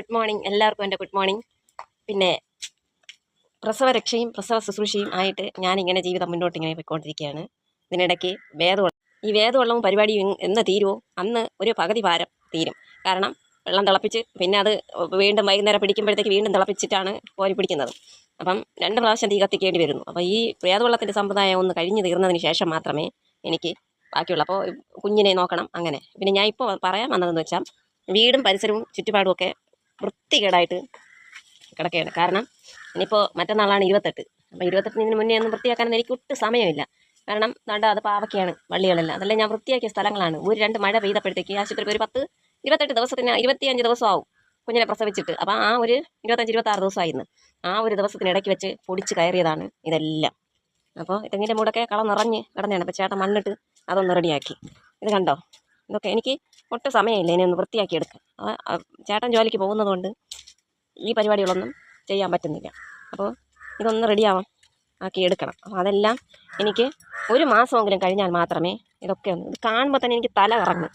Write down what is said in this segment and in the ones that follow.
Good morning എല്ലാവർക്കും എന്റെ good morning പിന്നെ പ്രസവരക്ഷയും പ്രസവ ശുശ്രൂഷയും ആയിട്ട് ഞാനിങ്ങനെ ജീവിതം മുന്നോട്ട് ഇങ്ങനെ പോയിക്കൊണ്ടിരിക്കുകയാണ്. ഇതിനിടയ്ക്ക് വേദവെള്ളം ഈ വേദവെള്ളവും പരിപാടിയും എന്ന് തീരുമോ അന്ന് ഒരു പകുതി ഭാരം തീരും. കാരണം വെള്ളം തിളപ്പിച്ച് പിന്നെ അത് വീണ്ടും വൈകുന്നേരം പിടിക്കുമ്പോഴത്തേക്ക് വീണ്ടും തിളപ്പിച്ചിട്ടാണ് കോരി പിടിക്കുന്നത്. അപ്പം രണ്ട് പ്രാവശ്യം തീ കത്തിക്കേണ്ടി വരുന്നു. അപ്പോൾ ഈ വേദവെള്ളത്തിന്റെ സമ്പ്രദായം ഒന്ന് കഴിഞ്ഞ് തീർന്നതിന് ശേഷം മാത്രമേ എനിക്ക് ബാക്കിയുള്ള അപ്പോൾ കുഞ്ഞിനെ നോക്കണം അങ്ങനെ. പിന്നെ ഞാൻ ഇപ്പോൾ പറയാൻ വന്നതെന്ന് വെച്ചാൽ വീടും പരിസരവും ചുറ്റുപാടും ഒക്കെ വൃത്തികേടായിട്ട് കിടക്കുകയാണ്. കാരണം ഇനിയിപ്പോൾ മറ്റന്നാളാണ് ഇരുപത്തെട്ട്. അപ്പോൾ ഇരുപത്തെട്ടിന് ഇതിന് മുന്നേ ഒന്നും വൃത്തിയാക്കാനൊന്നും എനിക്ക് ഒട്ടും സമയമില്ല. കാരണം ദാണ്ട അത് പാവയ്ക്കാണ് വള്ളികളെല്ലാം. അതെല്ലാം ഞാൻ വൃത്തിയാക്കിയ സ്ഥലങ്ങളാണ്. ഒരു രണ്ട് മഴ പെയ്തപ്പോഴത്തേക്ക് ആശുപത്രിക്ക് ഒരു പത്ത് ഇരുപത്തെട്ട് ദിവസത്തിന് ഇരുപത്തിയഞ്ച് ആവും കുഞ്ഞിനെ പ്രസവിച്ചിട്ട്. അപ്പോൾ ആ ഒരു ഇരുപത്തഞ്ച് ഇരുപത്താറ് ദിവസമായിരുന്നു ആ ഒരു ദിവസത്തിന് ദിവസത്തിനിടയ്ക്ക് വെച്ച് പൊടിച്ച് കയറിയതാണ് ഇതെല്ലാം. അപ്പോൾ ഇതെങ്കിലും മൂടൊക്കെ കളം നിറഞ്ഞ് കിടന്നതാണ്. അപ്പോൾ ചേട്ടൻ മണ്ണിട്ട് അതൊന്ന് റെഡിയാക്കി. ഇത് കണ്ടോ? ഇതൊക്കെ എനിക്ക് ഒട്ടും സമയമില്ല. ഇനി ഒന്ന് വൃത്തിയാക്കി എടുക്കാം. ആ, ആ, ചേട്ടൻ ജോലിക്ക് പോകുന്നതുകൊണ്ട് ഈ പരിപാടികളൊന്നും ചെയ്യാൻ പറ്റുന്നില്ല. അപ്പോൾ ഇതൊന്ന് റെഡിയാവാം ആക്കി എടുക്കണം. അപ്പോൾ അതെല്ലാം എനിക്ക് ഒരു മാസമെങ്കിലും കഴിഞ്ഞാൽ മാത്രമേ ഇതൊക്കെ ഒന്ന് ഇത് കാണുമ്പോൾ തന്നെ എനിക്ക് തല കറങ്ങും.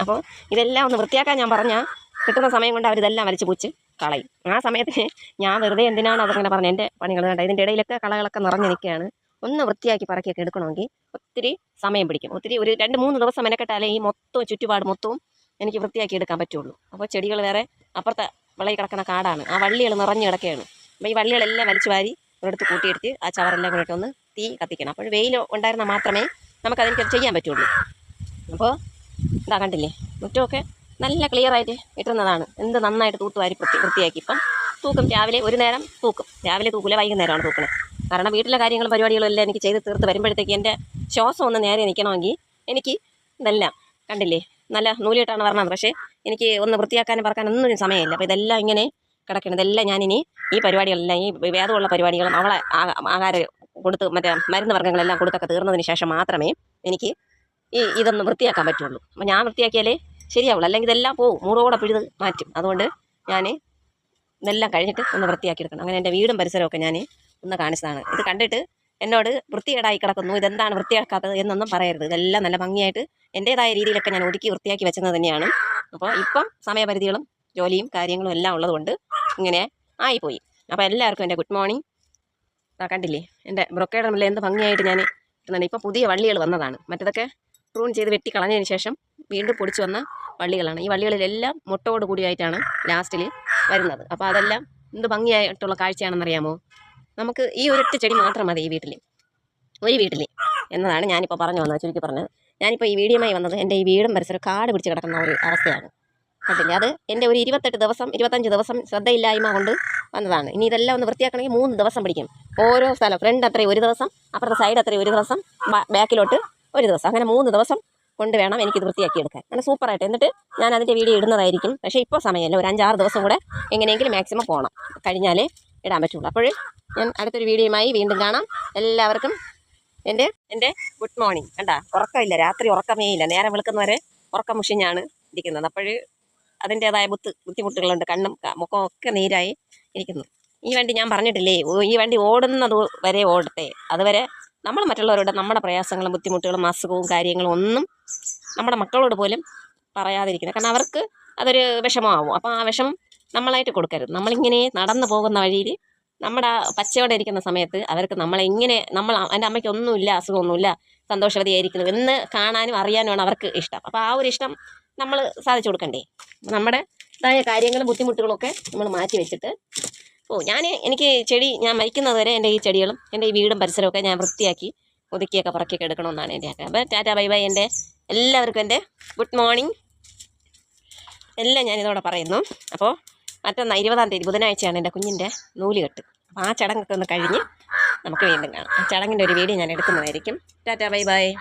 അപ്പോൾ ഇതെല്ലാം ഒന്ന് വൃത്തിയാക്കാൻ ഞാൻ പറഞ്ഞാൽ കിട്ടുന്ന സമയം കൊണ്ട് അവരിതെല്ലാം വലിച്ചു പൂച്ച് കളയും. ആ സമയത്ത് ഞാൻ വെറുതെ എന്തിനാണ് അതങ്ങനെ പറഞ്ഞത് എന്റെ പണികൾ വേണ്ട ഇതിന്റെ ഇടയിലൊക്കെ കളകളൊക്കെ നിറഞ്ഞു നിൽക്കുകയാണ്. ഒന്ന് വൃത്തിയാക്കി പറക്കിയൊക്കെ എടുക്കണമെങ്കിൽ ഒത്തിരി സമയം പിടിക്കും. ഒത്തിരി ഒരു രണ്ട് മൂന്ന് ദിവസം മെനക്കെട്ടാലേ ഈ മൊത്തം ചുറ്റുപാട് മൊത്തവും എനിക്ക് വൃത്തിയാക്കി എടുക്കാൻ പറ്റുള്ളൂ. അപ്പോൾ ചെടികൾ വേറെ അപ്പുറത്തെ വിളയിൽ കിടക്കുന്ന കാടാണ്. ആ വള്ളികൾ നിറഞ്ഞു കിടക്കുകയാണ്. അപ്പോൾ ഈ വള്ളികളെല്ലാം വലിച്ചു വാരി ഒരിടത്ത് കൂട്ടിയെടുത്ത് ആ ചവറെല്ലാം കൂടെ ഒന്ന് തീ കത്തിക്കണം. അപ്പോൾ വെയിൽ ഉണ്ടായിരുന്നാൽ മാത്രമേ നമുക്കതെനിക്കത് ചെയ്യാൻ പറ്റുള്ളൂ. അപ്പോൾ ഇതാ കണ്ടില്ലേ? മുറ്റമൊക്കെ നല്ല ക്ലിയറായിട്ട് ഇട്ടുന്നതാണ് എന്ത് നന്നായിട്ട് തൂത്തുവാരി വൃത്തി വൃത്തിയാക്കി. ഇപ്പം തൂക്കും. രാവിലെ ഒരു നേരം തൂക്കും. രാവിലെ തൂക്കില്ല വൈകുന്നേരമാണ് തൂക്കുന്നത് കാരണം വീട്ടിലെ കാര്യങ്ങളും പരിപാടികളും എല്ലാം എനിക്ക് ചെയ്ത് തീർത്ത് വരുമ്പോഴത്തേക്ക് എന്റെ ശ്വാസം ഒന്ന് നേരെ നിൽക്കണമെങ്കിൽ എനിക്ക് ഇതെല്ലാം കണ്ടില്ലേ നല്ല നൂലിട്ടാണ് പറഞ്ഞത് പക്ഷേ എനിക്ക് ഒന്ന് വൃത്തിയാക്കാനും പറക്കാനും ഒന്നും ഒരു സമയമില്ല. അപ്പോൾ ഇതെല്ലാം ഇങ്ങനെ കിടക്കണം. ഇതെല്ലാം ഞാനിനി ഈ പരിപാടികളെല്ലാം ഈ വേദമുള്ള പരിപാടികളും അവളെ ആഹാരം കൊടുത്ത് മറ്റേ മരുന്ന് വർഗങ്ങളെല്ലാം കൊടുത്തൊക്കെ തീർന്നതിന് ശേഷം മാത്രമേ എനിക്ക് ഈ ഇതൊന്ന് വൃത്തിയാക്കാൻ പറ്റുള്ളൂ. അപ്പോൾ ഞാൻ വൃത്തിയാക്കിയാലേ ശരിയാവുള്ളൂ. അല്ലെങ്കിൽ ഇതെല്ലാം പോവും. മൂടോടെ പിഴുത് മാറ്റും. അതുകൊണ്ട് ഞാൻ ഇതെല്ലാം കഴിഞ്ഞിട്ട് ഒന്ന് വൃത്തിയാക്കി എടുക്കണം. അങ്ങനെ എന്റെ വീടും പരിസരമൊക്കെ ഞാൻ ഒന്ന് കാണിച്ചതാണ്. ഇത് കണ്ടിട്ട് എന്നോട് വൃത്തികേടായി കിടക്കുന്നു. ഇതെന്താണ് വൃത്തിയാക്കാത്തത് എന്നൊന്നും പറയരുത്. ഇതെല്ലാം നല്ല ഭംഗിയായിട്ട് എന്റെതായ രീതിയിലൊക്കെ ഞാൻ ഒതുക്കി വൃത്തിയാക്കി വെച്ചത് തന്നെയാണ്. അപ്പോൾ ഇപ്പം സമയപരിധികളും ജോലിയും കാര്യങ്ങളും എല്ലാം ഉള്ളതുകൊണ്ട് ഇങ്ങനെ ആയിപ്പോയി. അപ്പോൾ എല്ലാവർക്കും എന്റെ ഗുഡ് മോർണിംഗ്. ആ കണ്ടില്ലേ? എന്റെ ബ്രൊക്കേഡമില്ല എന്ത് ഭംഗിയായിട്ട് ഞാൻ ഇടുന്നുണ്ട് ഇപ്പോൾ പുതിയ വള്ളികൾ വന്നതാണ്. മറ്റതൊക്കെ പ്രൂൺ ചെയ്ത് വെട്ടി കളഞ്ഞതിന് ശേഷം വീണ്ടും പൊടിച്ച് വന്ന വള്ളികളാണ്. ഈ വള്ളികളിലെല്ലാം മുട്ടോട് കൂടിയായിട്ടാണ് ലാസ്റ്റിൽ വരുന്നത്. അപ്പോൾ അതെല്ലാം എന്ത് ഭംഗിയായിട്ടുള്ള കാഴ്ചയാണെന്നറിയാമോ? നമുക്ക് ഈ ഒരൊറ്റ ചെടി മാത്രം മതി ഈ വീട്ടിൽ ഒരു വീട്ടിൽ എന്നതാണ് ഞാനിപ്പോൾ പറഞ്ഞു വന്നത് ചുരുക്കി പറഞ്ഞത് ഞാനിപ്പോൾ ഈ വീഡിയോമായി വന്നത് എന്റെ ഈ വീടും പരിസരം കാട് പിടിച്ച് കിടക്കുന്ന ഒരു അവസ്ഥയാണ്. കണ്ടില്ലേ? അത് എന്റെ ഒരു ഇരുപത്തെട്ട് ദിവസം ഇരുപത്തഞ്ച് ദിവസം ശ്രദ്ധയില്ലായ്മ കൊണ്ട് വന്നതാണ്. ഇനി ഇതെല്ലാം ഒന്ന് വൃത്തിയാക്കണമെങ്കിൽ മൂന്ന് ദിവസം പിടിക്കും. ഓരോ സ്ഥലം ഫ്രണ്ട് അത്രയും ഒരു ദിവസം അപ്പുറത്തെ സൈഡ് അത്രയും ഒരു ദിവസം ബാക്കിലോട്ട് ഒരു ദിവസം. അങ്ങനെ മൂന്ന് ദിവസം കൊണ്ട് വേണം എനിക്കിത് വൃത്തിയാക്കി എടുക്കാൻ അങ്ങനെ സൂപ്പറായിട്ട്. എന്നിട്ട് ഞാൻ അതിന്റെ വീഡിയോ ഇടുന്നതായിരിക്കും. പക്ഷേ ഇപ്പോൾ സമയമല്ല. ഒരു അഞ്ചാറ് ദിവസം കൂടെ എങ്ങനെയെങ്കിലും മാക്സിമം പോകണം കഴിഞ്ഞാലേ ഇടാൻ പറ്റുള്ളൂ. അപ്പോൾ ഞാൻ അടുത്തൊരു വീഡിയോയുമായി വീണ്ടും കാണാം. എല്ലാവർക്കും എന്റെ എന്റെ ഗുഡ് മോർണിംഗ്. കണ്ടാ ഉറക്കമില്ല. രാത്രി ഉറക്കമേ ഇല്ല. നേരം വെളുക്കുന്നവരെ ഉറക്കം മുഷിഞ്ഞാണ് ഇരിക്കുന്നത്. അപ്പോൾ അതിന്റേതായ ബുദ്ധി ബുദ്ധിമുട്ടുകളുണ്ട്. കണ്ണും മുഖം ഒക്കെ നീരായി ഇരിക്കുന്നു. ഈ വണ്ടി ഞാൻ പറഞ്ഞിട്ടില്ലേ ഈ വണ്ടി ഓടുന്നത് വരെ ഓടട്ടെ. അതുവരെ നമ്മൾ മറ്റുള്ളവരോട് നമ്മുടെ പ്രയാസങ്ങളും ബുദ്ധിമുട്ടുകളും അസുഖവും കാര്യങ്ങളും ഒന്നും നമ്മുടെ മക്കളോട് പോലും പറയാതിരിക്കുന്നത്. കാരണം അവർക്ക് അതൊരു വിഷമമാവും. അപ്പോൾ ആ വിഷമം നമ്മളായിട്ട് കൊടുക്കരുത്. നമ്മളിങ്ങനെ നടന്നു പോകുന്ന വഴിയിൽ നമ്മുടെ പച്ചയോടെ ഇരിക്കുന്ന സമയത്ത് അവർക്ക് നമ്മളെങ്ങനെ നമ്മൾ എന്റെ അമ്മയ്ക്ക് ഒന്നുമില്ല അസുഖമൊന്നുമില്ല സന്തോഷവതിയായിരിക്കുന്നു എന്ന് കാണാനും അറിയാനുമാണ് അവർക്ക് ഇഷ്ടം. അപ്പോൾ ആ ഒരു ഇഷ്ടം നമ്മൾ സാധിച്ചു കൊടുക്കണ്ടേ? നമ്മുടെ ഇതായ കാര്യങ്ങളും ബുദ്ധിമുട്ടുകളൊക്കെ നമ്മൾ മാറ്റി വെച്ചിട്ട് ഓ ഞാൻ എനിക്ക് ചെടി ഞാൻ മരിക്കുന്നത് വരെ എന്റെ ഈ ചെടികളും എന്റെ ഈ വീടും പരിസരമൊക്കെ ഞാൻ വൃത്തിയാക്കി ഒതുക്കിയൊക്കെ പറക്കിയൊക്കെ എടുക്കണമെന്നാണ് എന്റെ ആഗ്രഹം. അപ്പോൾ ടാറ്റ ബൈ ബൈ എന്റെ എല്ലാവർക്കും എന്റെ ഗുഡ് മോർണിംഗ് എല്ലാം ഞാനിതോടെ പറയുന്നു. അപ്പോൾ മറ്റന്നാ ഇരുപതാം തീയതി ബുധനാഴ്ചയാണ് എന്റെ കുഞ്ഞിന്റെ നൂലുകെട്ട്. അപ്പോൾ ആ ചടങ്ങൊക്കെ ഒന്ന് കഴിഞ്ഞ് നമുക്ക് വീണ്ടും കാണാം. ആ ചടങ്ങിന്റെ ഒരു വീഡിയോ ഞാൻ എടുക്കുന്നതായിരിക്കും. Tata bye bye.